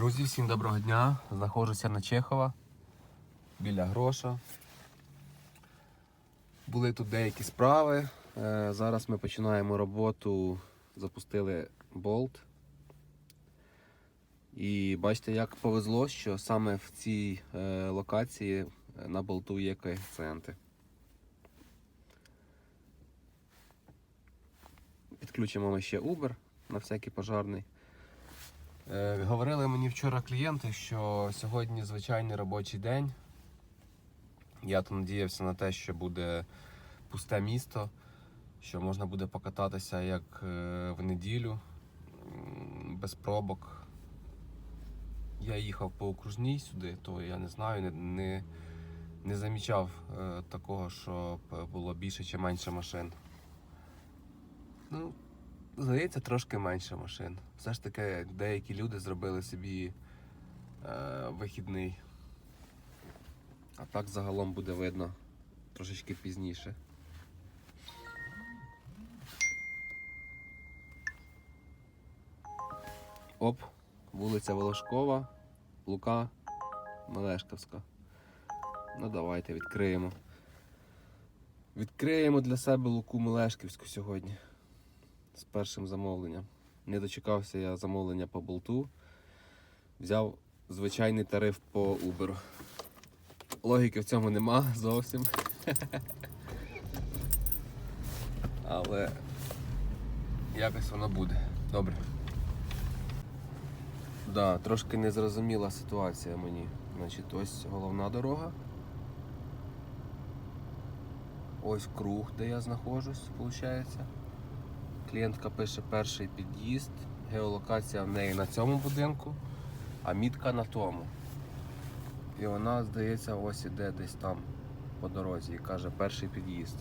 Друзі, всім доброго дня. Знаходжуся на Чехова біля гроша. Були тут деякі справи. Е, Зараз ми починаємо роботу. Запустили болт. І бачите, як повезло, що саме в цій е, локації е, на болту є коефіцієнти. Підключимо ми ще Uber на всякий пожарний. Е, Говорили мені вчора клієнти, що сьогодні звичайний робочий день. Я то надіявся на те, що буде пусте місто, що можна буде покататися як е, в неділю, без пробок. Я їхав по окружній сюди, то я не знаю, не, не, не замічав е, такого, щоб було більше чи менше машин. Ну, Здається, трошки менше машин. Все ж таки, деякі люди зробили собі е, вихідний. А так загалом буде видно трошечки пізніше. Оп, вулиця Волошкова, Лука, Мелешківська. Ну давайте відкриємо. Відкриємо для себе Луку Мелешківську сьогодні з першим замовленням. Не дочекався я замовлення по болту. Взяв звичайний тариф по Uber. Логіки в цьому нема зовсім. Але якось воно буде. Добре. Да, трошки незрозуміла ситуація мені. Значить, ось головна дорога. Ось круг, де я знаходжусь, виходить. Клієнтка пише перший під'їзд, геолокація в неї на цьому будинку, а мітка на тому. І вона, здається, ось іде десь там по дорозі і каже перший під'їзд.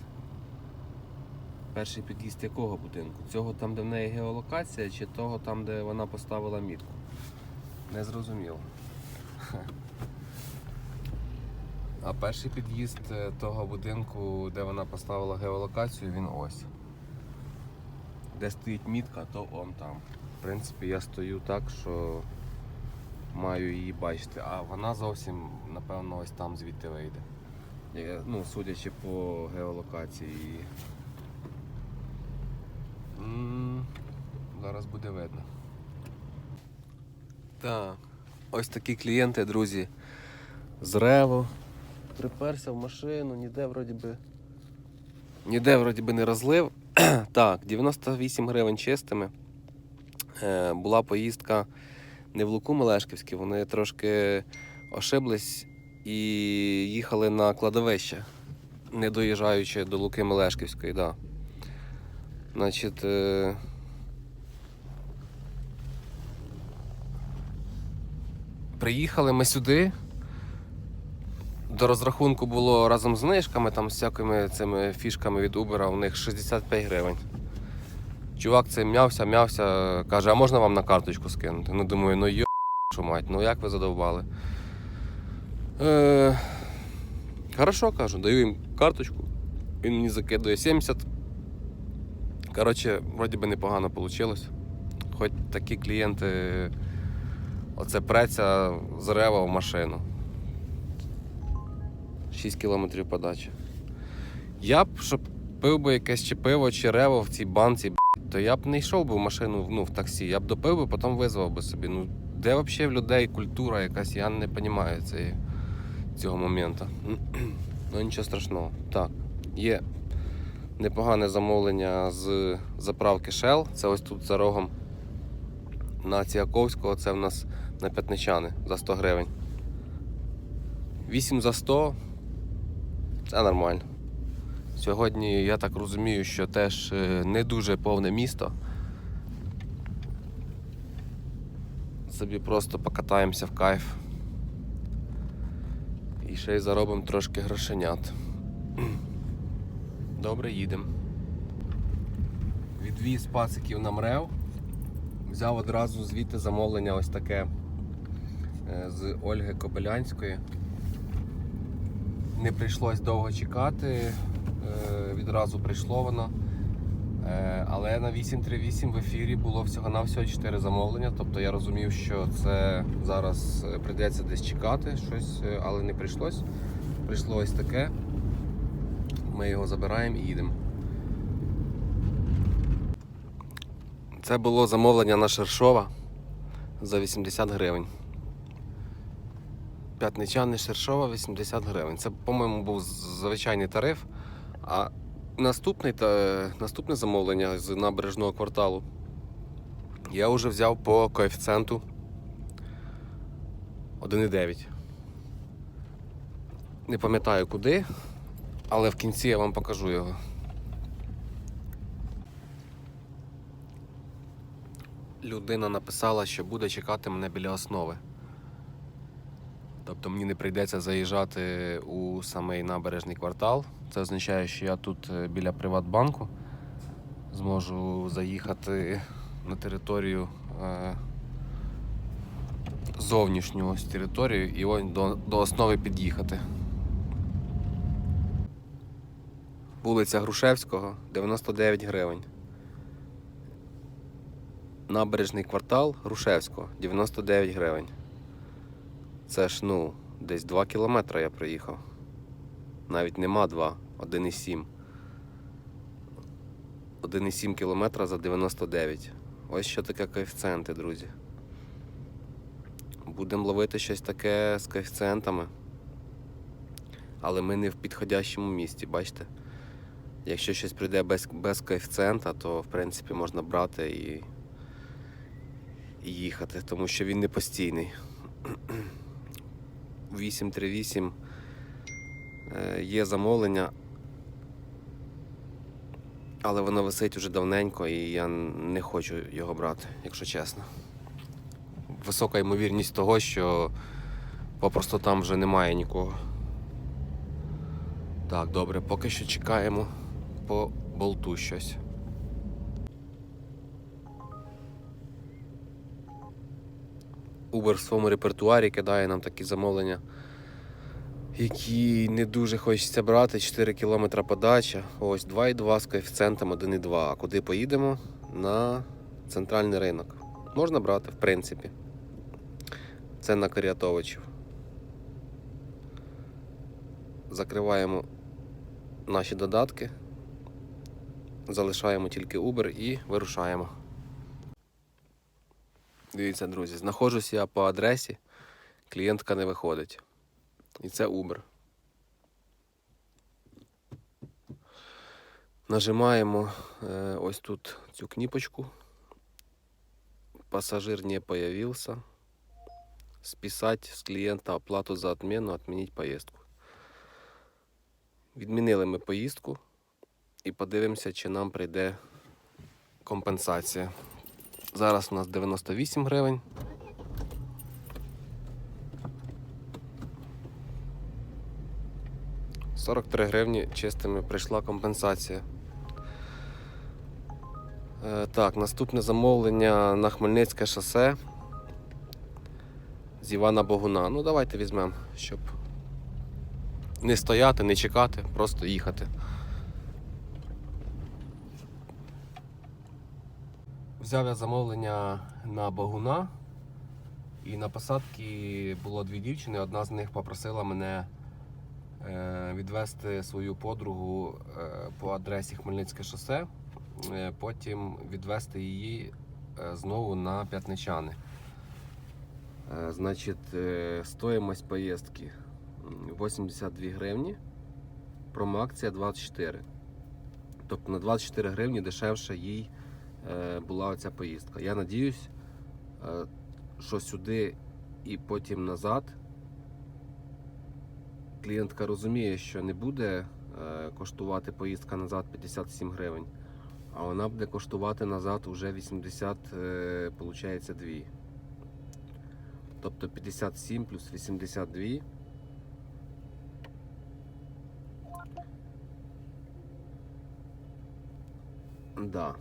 Перший під'їзд якого будинку? Цього там, де в неї геолокація, чи того там, де вона поставила мітку? Не зрозуміло. А перший під'їзд е, того будинку, де вона поставила геолокацію, він ось де стоїть мітка, то он там. В принципі, я стою так, що маю її бачити, а вона зовсім, напевно, ось там звідти вийде. Ну, судячи по геолокації. Зараз буде видно. Так, ось такі клієнти, друзі, з Рево. Приперся в машину, ніде вроді би. Ніде вроді би не розлив. Так, 98 гривень чистими. Е, була поїздка не в Луку Мелешківське, вони трошки ошиблись і їхали на кладовище, не доїжджаючи до Луки Мелешківської. Да. Значить, е, приїхали ми сюди. До розрахунку було разом з знижками, там з всякими цими фішками від Uber, у них 65 гривень. Чувак це м'явся, м'явся, каже, а можна вам на карточку скинути? Ну думаю, ну йо, що мать, ну як ви задовбали? Е, хорошо, кажу, даю їм карточку. Він мені закидує 70. Коротше, вроді би непогано вийшло. Хоч такі клієнти оце преться з рева в машину. 6 кілометрів подачі. Я б, щоб пив би якесь чи пиво, чи рево в цій банці, то я б не йшов би в машину ну, в таксі. Я б допив би, потім визвав би собі. Ну, де взагалі в людей культура якась, я не розумію цієї, цього моменту. ну нічого страшного. Так, є непогане замовлення з заправки Shell. Це ось тут за рогом на Ціаковського, це в нас на П'ятничани за 100 гривень. 8 за 100 це нормально. Сьогодні я так розумію, що теж е, не дуже повне місто. Собі просто покатаємося в кайф. І ще й заробимо трошки грошенят. Добре, їдемо. Відвіз пациків на мрев. Взяв одразу звідти замовлення ось таке е, з Ольги Кобилянської. Не прийшлось довго чекати, е, відразу прийшло воно. Е, Але на 838 в ефірі було всього-навсього 4 замовлення. Тобто я розумів, що це зараз е, прийдеться десь чекати щось, але не прийшлось. Прийшло ось таке. Ми його забираємо і їдемо. Це було замовлення на Шершова за 80 гривень. П'ятничани Шершова 80 гривень. Це, по-моєму, був звичайний тариф. А наступний, та, наступне замовлення з набережного кварталу я вже взяв по коефіцієнту 1,9. Не пам'ятаю куди, але в кінці я вам покажу його. Людина написала, що буде чекати мене біля основи. Тобто мені не прийдеться заїжджати у самий набережний квартал. Це означає, що я тут е, біля Приватбанку зможу заїхати на територію е, зовнішню ось територію і ось до, до основи під'їхати. Вулиця Грушевського, 99 гривень. Набережний квартал Грушевського, 99 гривень. Це ж ну, десь 2 кілометри я проїхав. Навіть нема 2, 1,7. 1,7 кілометра за 99. Ось що таке коефіцієнти, друзі. Будемо ловити щось таке з коефіцієнтами. Але ми не в підходящому місці, бачите? Якщо щось прийде без, без коефіцієнта, то в принципі можна брати і, і їхати, тому що він не постійний. 838 е, є замовлення, але воно висить уже давненько і я не хочу його брати, якщо чесно. Висока ймовірність того, що попросту там вже немає нікого. Так, добре, поки що чекаємо по болту щось. Uber в своєму репертуарі кидає нам такі замовлення, які не дуже хочеться брати. 4 км подача. Ось 2,2 з коефіцієнтом 1,2. А куди поїдемо? На центральний ринок. Можна брати, в принципі. Це на Каріатовичів. Закриваємо наші додатки, залишаємо тільки Uber і вирушаємо. Дивіться, друзі, знаходжусь я по адресі, клієнтка не виходить. І це Uber. Нажимаємо е, ось тут цю кніпочку. Пассажир не появился. Списать з клієнта оплату за отмену, отменить поїздку. Відмінили ми поїздку і подивимося, чи нам прийде компенсація. Зараз у нас 98 гривень. Сорок три гривні чистими прийшла компенсація. Е, так, наступне замовлення на Хмельницьке шосе з Івана Богуна. Ну, давайте візьмемо, щоб не стояти, не чекати, просто їхати. Взяв я замовлення на Богуна, і на посадці було дві дівчини. Одна з них попросила мене е, відвести свою подругу е, по адресі Хмельницьке шосе, е, потім відвести її знову на П'ятничани. Значить, стоїмость поїздки 82 гривні, промоакція 24. Тобто на 24 гривні дешевше їй була оця поїздка. Я надіюсь, е, що сюди і потім назад клієнтка розуміє, що не буде е, коштувати поїздка назад 57 гривень, а вона буде коштувати назад уже 80, е, получається 2. Тобто 57 плюс 82. Да.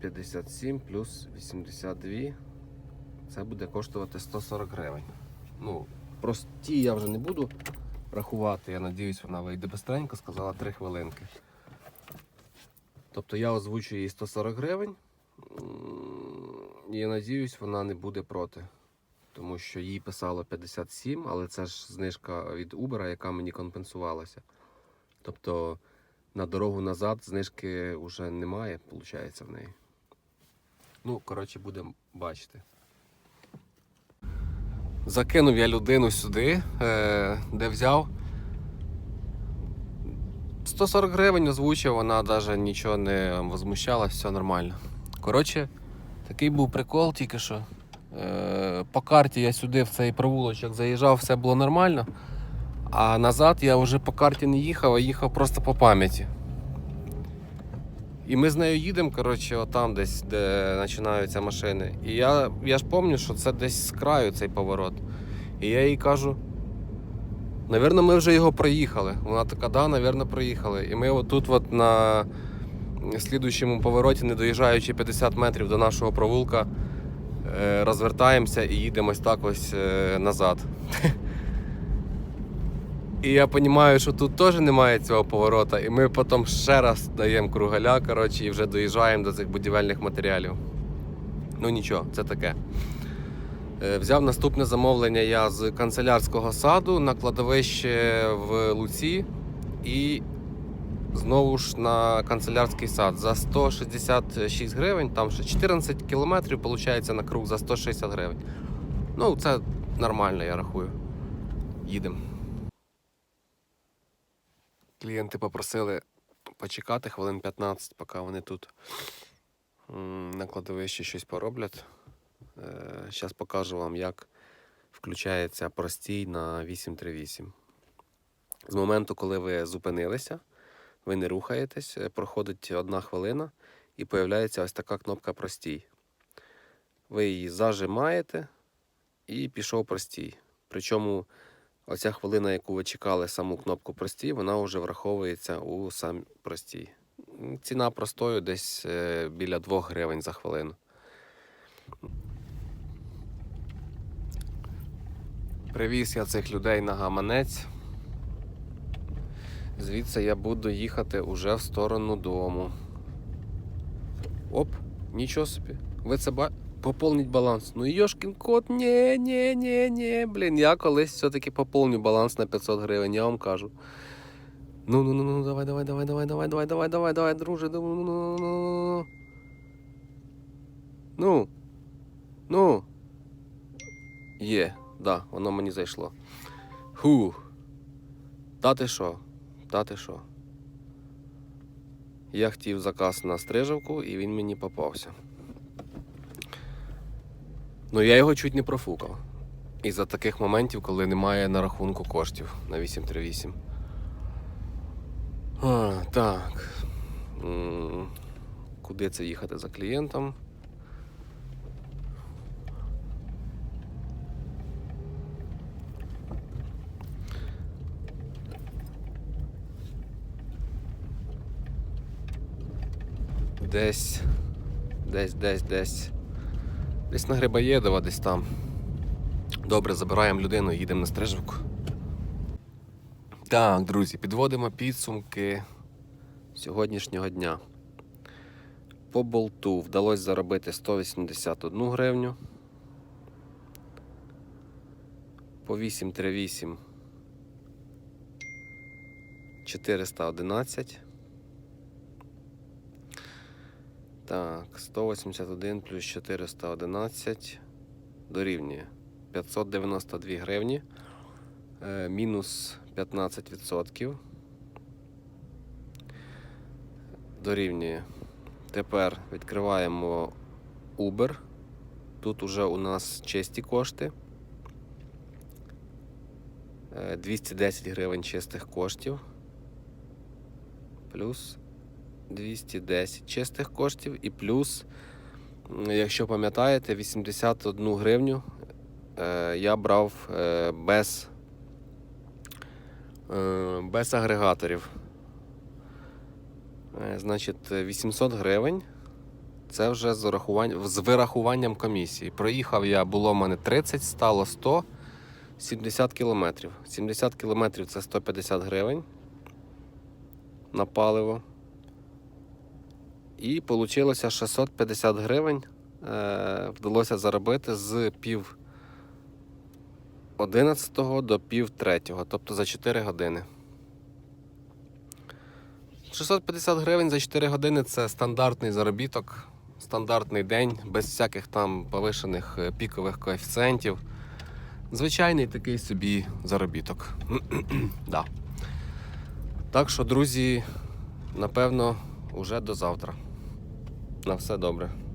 57 плюс 82. Це буде коштувати 140 гривень. Ну, прості я вже не буду рахувати. Я надіюсь, вона вийде бистренько, сказала 3 хвилинки. Тобто я озвучую їй 140 гривень. І я надіюсь, вона не буде проти. Тому що їй писало 57, але це ж знижка від Uber, яка мені компенсувалася. Тобто на дорогу назад знижки вже немає, виходить, в неї. Ну, коротше, будемо бачити. Закинув я людину сюди, е, де взяв. 140 гривень озвучив, вона навіть нічого не возмущалась, все нормально. Коротше, такий був прикол тільки що. Е, по карті я сюди в цей провулочок заїжджав, все було нормально. А назад я вже по карті не їхав, а їхав просто по пам'яті. І ми з нею їдемо, коротше, отам десь, де починаються машини. І я, я ж пам'ятаю, що це десь з краю цей поворот. І я їй кажу. Навірно, ми вже його проїхали. Вона така, да, навірно, проїхали. І ми отут, от на слідуючому повороті, не доїжджаючи 50 метрів до нашого провулка, е, розвертаємося і їдемо ось так ось е, назад. І я розумію, що тут теж немає цього поворота, і ми потім ще раз даємо кругаля, коротше, і вже доїжджаємо до цих будівельних матеріалів. Ну нічого, це таке. Е, Взяв наступне замовлення я з канцелярського саду на кладовище в Луці і знову ж на канцелярський сад за 166 гривень, там ще 14 кілометрів, виходить на круг за 160 гривень. Ну, це нормально, я рахую. Їдемо. Клієнти попросили почекати хвилин 15, поки вони тут на кладовищі щось пороблять. Зараз покажу вам, як включається простій на 838. З моменту, коли ви зупинилися, ви не рухаєтесь, е, проходить одна хвилина і появляється ось така кнопка простій. Ви її зажимаєте і пішов простій. Причому оця хвилина, яку ви чекали саму кнопку простій, вона вже враховується у сам простій. Ціна простою десь е, біля 2 гривень за хвилину. Привіз я цих людей на гаманець. Звідси я буду їхати уже в сторону дому. Оп, нічого собі. Ви це ба... Поповніть баланс. Ну йошкін кот, ні, ні, ні, ні. Блін, я колись все-таки поповню баланс на 500 гривень, я вам кажу. Ну, ну, ну, ну, давай, давай, давай, давай, давай, давай, давай, давай, давай, друже, ну, ну, ну, ну, ну. Ну. Ну. Є, да, воно мені зайшло. Хух. Та ти що? Та ти що? Я хотів заказ на стрижавку і він мені попався. Ну я його чуть не профукав. Із-за таких моментів, коли немає на рахунку коштів на 838. А, так. Куди це їхати за клієнтом? Десь. Десь, десь, десь. Десь на Грибоєдова, десь там. Добре, забираємо людину і їдемо на стрижівку. Так, друзі, підводимо підсумки сьогоднішнього дня. По болту вдалося заробити 181 гривню. По 838 411. Так, 181 плюс 411 дорівнює 592 гривні. Е, мінус 15%. Дорівнює. Тепер відкриваємо Uber. Тут уже у нас чисті кошти. Е, 210 гривень чистих коштів. Плюс 210 чистих коштів і плюс, якщо пам'ятаєте, 81 гривню е, я брав е, без, е, без агрегаторів. Значить, 800 гривень. Це вже з, з вирахуванням комісії. Проїхав я, було в мене 30, стало 100, 70 кілометрів. 70 кілометрів це 150 гривень на паливо. І вийшло 650 гривень. Е, вдалося заробити з пів 11 до пів 3, тобто за 4 години. 650 гривень за 4 години це стандартний заробіток, стандартний день, без всяких там повишених е, пікових коефіцієнтів. Звичайний такий собі заробіток. да. Так що, друзі, напевно, уже до завтра. На все добре.